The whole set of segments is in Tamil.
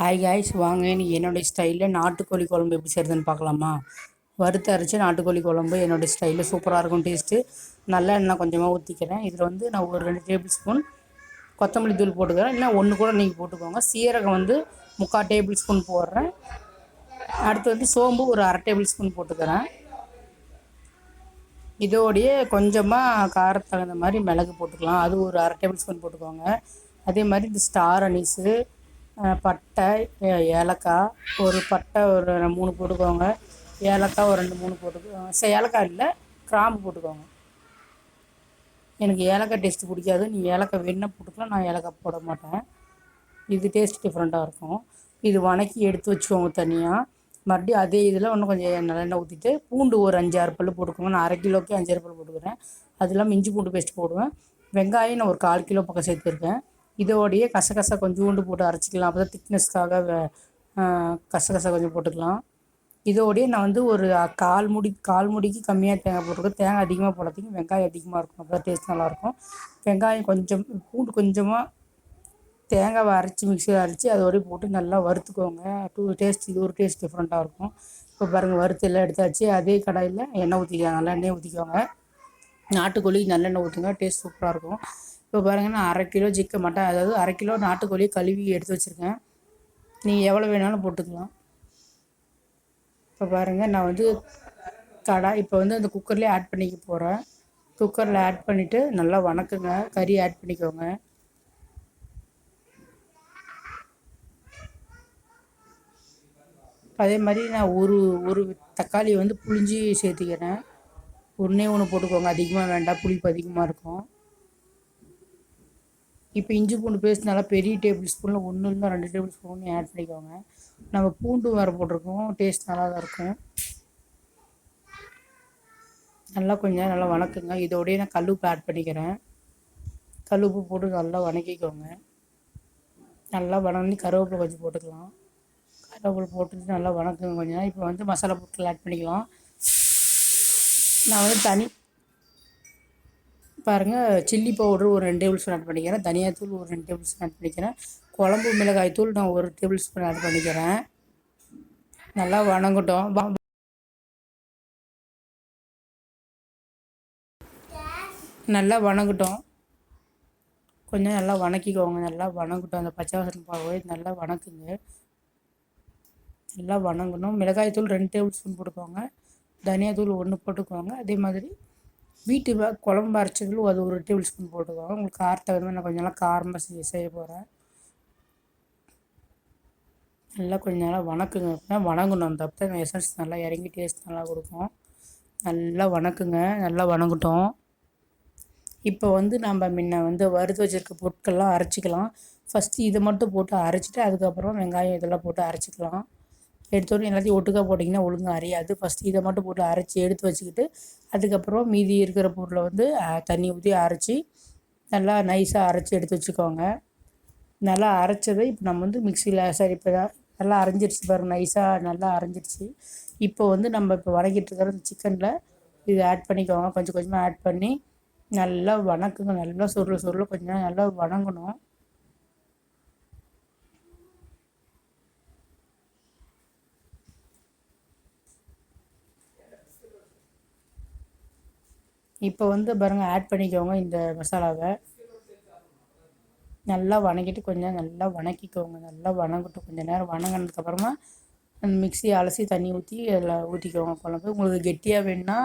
ஹாய் காய்ஸ் வாங்க இன்றைக்கி என்னுடைய ஸ்டைலில் நாட்டுக்கோழி குழம்பு எப்படி செய்கிறதுன்னு பார்க்கலாமா? வறுத்து அரைச்சி நாட்டுக்கோழி குழம்பு என்னுடைய ஸ்டைலில் சூப்பராக இருக்கும் டேஸ்ட்டு நல்லா எண்ணெய் கொஞ்சமாக ஊற்றிக்கிறேன் இதில் வந்து நான் ஒரு ரெண்டு டேபிள் ஸ்பூன் கொத்தமல்லி தூள் போட்டுக்கிறேன். இல்லை ஒன்று கூட நீங்கள் போட்டுக்கோங்க. சீரகம் வந்து முக்கால் டேபிள் ஸ்பூன் போடுறேன். அடுத்து வந்து சோம்பு ஒரு அரை டேபிள் ஸ்பூன் போட்டுக்கிறேன். இதோடைய கொஞ்சமாக காரத்துக்கு தகுந்த மாதிரி மிளகு போட்டுக்கலாம். அது ஒரு அரை டேபிள் ஸ்பூன் போட்டுக்கோங்க. அதே மாதிரி இந்த ஸ்டார் அனீஸு பட்டை ஏலக்காய் ஒரு பட்டை ஒரு மூணு போட்டுக்கோங்க. ஏலக்காய் ஒரு ரெண்டு மூணு போட்டுக்கோங்க சரி ஏலக்காய் இல்லை கிராம்பு போட்டுக்கோங்க. எனக்கு ஏலக்காய் டேஸ்ட்டு பிடிக்காது. நீ ஏலக்காய் வேணுன்னா போட்டுக்கலாம். நான் ஏலக்காய் போட மாட்டேன். இது டேஸ்ட் டிஃப்ரெண்ட்டாக இருக்கும். இது வணக்கி எடுத்து வச்சுக்கோங்க தனியாக மறுபடியும் அதே இதில் இன்னும் கொஞ்சம் நல்லெண்ணெய் ஊற்றிட்டு பூண்டு ஒரு அஞ்சாறு பல் போட்டுக்கோங்க. நான் அரை கிலோக்கே அஞ்சாறு பல் போட்டுக்கிறேன். அதெல்லாம் மிஞ்சி இஞ்சி பூண்டு பேஸ்ட் போடுவேன். வெங்காயம் நான் ஒரு கால் கிலோ பக்கம் சேர்த்துருக்கேன். இதோடைய கசகசை கொஞ்சோண்டு போட்டு அரைச்சிக்கலாம். அப்போ தான் திக்னஸ்க்காக கசகசை கொஞ்சம் போட்டுக்கலாம். இதோடைய நான் வந்து ஒரு கால் முடி கால் முடிக்கு கம்மியாக தேங்காய் போட்டிருக்கேன். தேங்காய் அதிகமாக போடாதீங்க. வெங்காயம் அதிகமாக இருக்கும் அப்போ தான் டேஸ்ட் நல்லாயிருக்கும். வெங்காயம் கொஞ்சம் பூண்டு கொஞ்சமாக தேங்காவை அரைச்சி மிக்சியில் அரைச்சி அதோடய போட்டு நல்லா வறுத்துக்கோங்க. டூ டேஸ்ட் இது ஒரு டேஸ்ட் டிஃப்ரெண்ட்டாக இருக்கும். இப்போ பாருங்கள் வறுத்து எல்லாம் எடுத்தாச்சு. அதே கடாயில் எண்ணெய் ஊற்றிக்கலாம் நல்லா எண்ணெய் ஊற்றிக்கோங்க நாட்டுக்கோழி நல்லெண்ணெய் ஊற்றுங்க டேஸ்ட் சூப்பராக இருக்கும். இப்போ பாருங்கள் நான் அரை கிலோ சிக்கன் மட்டன். அதாவது அரை கிலோ நாட்டுக்கோழி கழுவி எடுத்து வச்சுருக்கேன். நீங்கள் எவ்வளோ வேணாலும் போட்டுக்கலாம். இப்போ பாருங்கள் நான் வந்து கடா இப்போ வந்து அந்த குக்கர்லேயே ஆட் பண்ணிக்க போகிறேன் குக்கரில் ஆட் பண்ணிவிட்டு நல்லா வணக்குங்க. கறி ஆட் பண்ணிக்கோங்க. அதே மாதிரி நான் ஒரு ஒரு தக்காளி வந்து புளிஞ்சி சேர்த்துக்கிறேன். ஒன்றே ஒன்று போட்டுக்கோங்க. அதிகமாக வேண்டாம். புளிப்பு அதிகமாக இருக்கும். இப்போ இஞ்சி பூண்டு பேஸ்ட் நல்லா பெரிய டேபிள் ஸ்பூனில் ஒன்று இல்லை ரெண்டு டேபிள் ஸ்பூன் ஆட் பண்ணிக்கோங்க. நம்ம பூண்டு வேறு போட்டிருக்கோம். டேஸ்ட் நல்லா தான் இருக்கும். நல்லா கொஞ்சம் நல்லா வணக்குங்க. இதோடய நான் கல்லுப்பு ஆட் பண்ணிக்கிறேன். கல்லுப்பு போட்டு நல்லா வணக்கிக்கோங்க. நல்லா வணங்கி கருவேப்பிலை கொஞ்சம் போட்டுக்கலாம். கருவேப்பிலை போட்டுட்டு நல்லா வணக்குங்க கொஞ்சம் இப்போ வந்து மசாலா பொருட்கள் ஆட் பண்ணிக்கலாம். நான் வந்து தனி பாருங்கள் சில்லி பவுடர் ஒரு ரெண்டு டேபிள் ஸ்பூன் ஆட் பண்ணிக்கிறேன் தனியாத்தூள் ஒரு ரெண்டு டேபிள் ஸ்பூன் ஆட் பண்ணிக்கிறேன் குழம்பு மிளகாய் தூள் நான் ஒரு டேபிள் ஸ்பூன் ஆட் பண்ணிக்கிறேன். நல்லா வணங்கட்டும். நல்லா வணங்கட்டும். கொஞ்சம் நல்லா வணக்கிக்கோங்க நல்லா வணங்கட்டும். அந்த பச்சை வாசனை போய் நல்லா வணக்குங்க. நல்லா வணங்கணும். மிளகாய் தூள் ரெண்டு டேபிள் ஸ்பூன் போட்டுக்கோங்க. தனியாத்தூள் ஒன்று போட்டுக்கோங்க. அதே மாதிரி வீட்டு குழம்பு அரைச்சதில் அது ஒரு டேபிள் ஸ்பூன் போட்டுக்கோங்க உங்களுக்கு காரத்தை வந்து நான் கொஞ்சம் நல்லா காரமாக செய்ய செய்ய போகிறேன் நல்லா கொஞ்சம் நல்லா வணக்குங்க. அப்படின்னா வணங்கணும். அந்த அப்போ தான் எசன்ஸ் நல்லா இறங்கி டேஸ்ட் நல்லா கொடுக்கும். நல்லா வணக்குங்க. நல்லா வணங்கட்டும். இப்போ வந்து நம்ம முன்ன வந்து வறுத்து வச்சுருக்க பொருட்கள்லாம் அரைச்சிக்கலாம். ஃபஸ்ட்டு இதை மட்டும் போட்டு அரைச்சிட்டு அதுக்கப்புறம் வெங்காயம் இதெல்லாம் போட்டு அரைச்சிக்கலாம். எடுத்தோடனே எல்லாத்தையும் ஒட்டுக்கா போட்டிங்கன்னா ஒழுங்காக அரையாது. ஃபஸ்ட்டு இதை மட்டும் போட்டு அரைச்சி எடுத்து வச்சுக்கிட்டு அதுக்கப்புறம் மீதி இருக்கிற பொருளை வந்து தண்ணி ஊற்றி அரைச்சி நல்லா நைஸாக அரைச்சி எடுத்து வச்சுக்கோங்க. நல்லா அரைச்சதை இப்போ நம்ம வந்து மிக்சியில் சரி இப்போ தான் நல்லா அரைஞ்சிருச்சு பாருங்கள் நைஸாக நல்லா அரைஞ்சிருச்சு. இப்போ வந்து நம்ம இப்போ வதக்கிட்டு இருக்கிற சிக்கனில் இது ஆட் பண்ணிக்கோங்க. கொஞ்சம் கொஞ்சமாக ஆட் பண்ணி நல்லா வணக்குங்க. நல்லா சுருள் சுருள் கொஞ்சம் நல்லா வணங்கணும். இப்போ வந்து பாருங்கள் ஆட் பண்ணிக்கோங்க இந்த மசாலாவை. நல்லா வணக்கிட்டு கொஞ்சம் நல்லா வணக்கிக்கோங்க. நல்லா வணங்கட்டும். கொஞ்சம் நேரம் வணங்கினதுக்கப்புறமா அந்த மிக்சி அலசி தண்ணி ஊற்றி அதில் ஊற்றிக்கோங்க குழம்பு. உங்களுக்கு கெட்டியாக வேணும்னா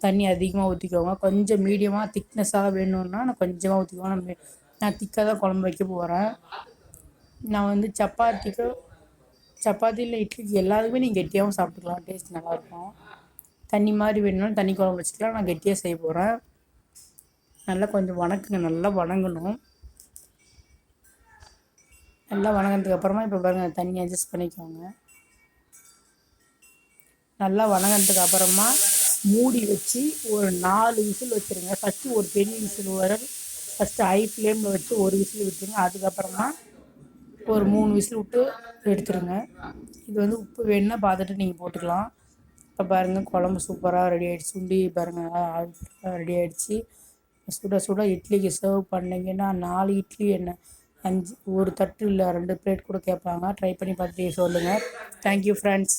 தண்ணி அதிகமாக ஊற்றிக்கோங்க கொஞ்சம் மீடியமாக திக்னஸாக வேணும்னா நான் கொஞ்சமாக ஊற்றிக்குவேன் நான் நான் திக்காக தான் குழம்பு வைக்க போகிறேன் நான் வந்து சப்பாத்திக்கு சப்பாத்தி இல்லை இட்லிக்கு எல்லாத்துக்குமே நீங்கள் கெட்டியாகவும் சாப்பிட்டுக்கலாம். டேஸ்ட் நல்லாயிருக்கும் தண்ணி மாதிரி வேணும்னாலும் தண்ணி குழம்பு வச்சுக்கலாம். நான் கெட்டியாக செய்ய போகிறேன் நல்லா கொஞ்சம் வணக்குங்க. நல்லா வணங்கணும். நல்லா வணங்கினதுக்கப்புறமா இப்போ பாருங்கள் தண்ணி அட்ஜஸ்ட் பண்ணிக்கோங்க. நல்லா வணங்கினதுக்கு அப்புறமா மூடி வச்சு ஒரு நாலு விசில் வச்சுருங்க. ஃபஸ்ட்டு ஒரு பெரிய விசில் வர ஃபஸ்ட்டு ஹை ஃப்ளேமில் வச்சு ஒரு விசில் விட்டுருங்க. அதுக்கப்புறமா ஒரு மூணு விசில் விட்டு எடுத்துருங்க. இது வந்து உப்பு வேணுன்னா பார்த்துட்டு நீங்கள் போட்டுக்கலாம். இப்போ பாருங்கள் குழம்பு சூப்பராக ரெடி ஆகிடுச்சு சுண்டி பாருங்கள் ரெடி ஆகிடுச்சு சுட சுட இட்லிக்கு சர்வ் பண்ணிங்கன்னா நாலு இட்லி என்ன? அஞ்சு ஒரு தட்டு இல்லை ரெண்டு பிளேட் கூட கேட்பாங்க ட்ரை பண்ணி பார்த்துட்டு சொல்லுங்கள் தேங்க்யூ ஃப்ரெண்ட்ஸ்